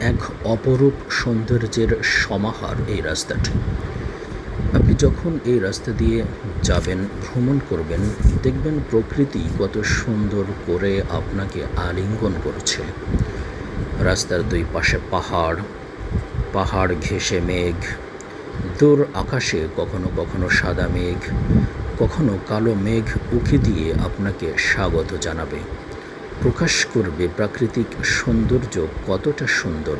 এক অপরূপ সৌন্দর্যের সমাহার এই রাস্তাটি। আপনি যখন এই রাস্তা দিয়ে যাবেন, ভ্রমণ করবেন, দেখবেন প্রকৃতি কত সুন্দর করে আপনাকে আলিঙ্গন করছে। রাস্তার দুই পাশে পাহাড় পাহাড় ঘেঁষে মেঘ, দূর আকাশে কখনো কখনো সাদা মেঘ, কখনো কালো মেঘ উঁকি দিয়ে আপনাকে স্বাগত জানাবে। প্রকাশ করবে প্রাকৃতিক সৌন্দর্য কতটা সুন্দর।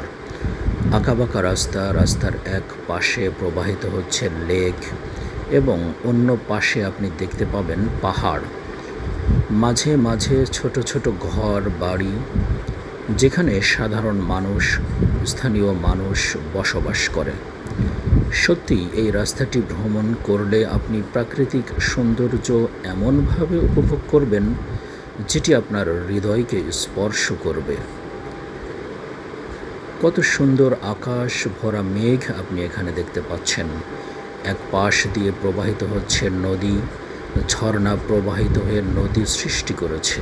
আঁকাবাঁকা রাস্তা, রাস্তার এক পাশে প্রবাহিত হচ্ছে লেক এবং অন্য পাশে আপনি দেখতে পাবেন পাহাড়। মাঝে মাঝে ছোট ছোট ঘর, বাড়ি, যেখানে সাধারণ মানুষ, স্থানীয় মানুষ বসবাস করে। সত্যি, এই রাস্তাটি ভ্রমণ করলে আপনি প্রাকৃতিক সৌন্দর্য এমনভাবে উপভোগ করবেন যেটি আপনার হৃদয়কে স্পর্শ করবে। কত সুন্দর আকাশ ভরা মেঘ আপনি এখানে দেখতে পাচ্ছেন। এক পাশ দিয়ে প্রবাহিত হচ্ছে নদী, ঝর্ণা প্রবাহিত হয়ে নদী সৃষ্টি করেছে।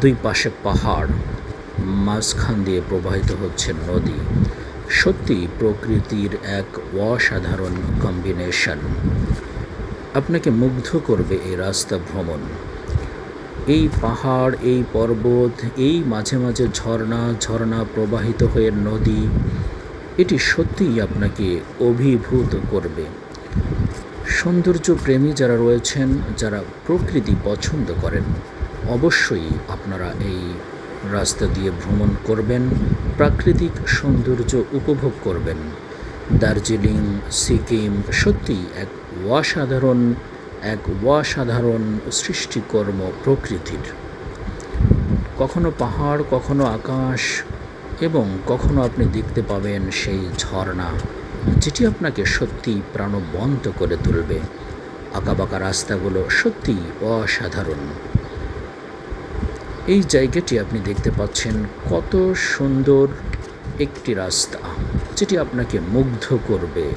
দুই পাশে পাহাড়, মাঝখান দিয়ে প্রবাহিত হচ্ছে নদী। সত্যি প্রকৃতির এক অসাধারণ কম্বিনেশন আপনাকে মুগ্ধ করবে এই রাস্তা ভ্রমণ। এই পাহাড়, এই পর্বত, এই মাঝে মাঝে ঝর্ণা ঝর্ণা প্রবাহিত হয়ে নদী, এটি সত্যিই আপনাকে অভিভূত করবে। সৌন্দর্য প্রেমী যারা রয়েছেন, যারা প্রকৃতি পছন্দ করেন, অবশ্যই আপনারা এই রাস্তা দিয়ে ভ্রমণ করবেন, প্রাকৃতিক সৌন্দর্য উপভোগ করবেন। দার্জিলিং, সিকিম সত্যি এক অসাধারণ এক অসাধারণ সৃষ্টিকর্ম প্রকৃতির। কখনো পাহাড়, কখনো আকাশ এবং কখনো আপনি দেখতে পাবেন সেই ঝর্ণা, যেটি আপনাকে সত্যি প্রাণবন্ত করে তুলবে। আঁকাবাঁকা রাস্তাগুলো সত্যি অসাধারণ। এই জায়গাটি আপনি দেখতে পাচ্ছেন কত সুন্দর একটি রাস্তা, যেটি আপনাকে মুগ্ধ করবে।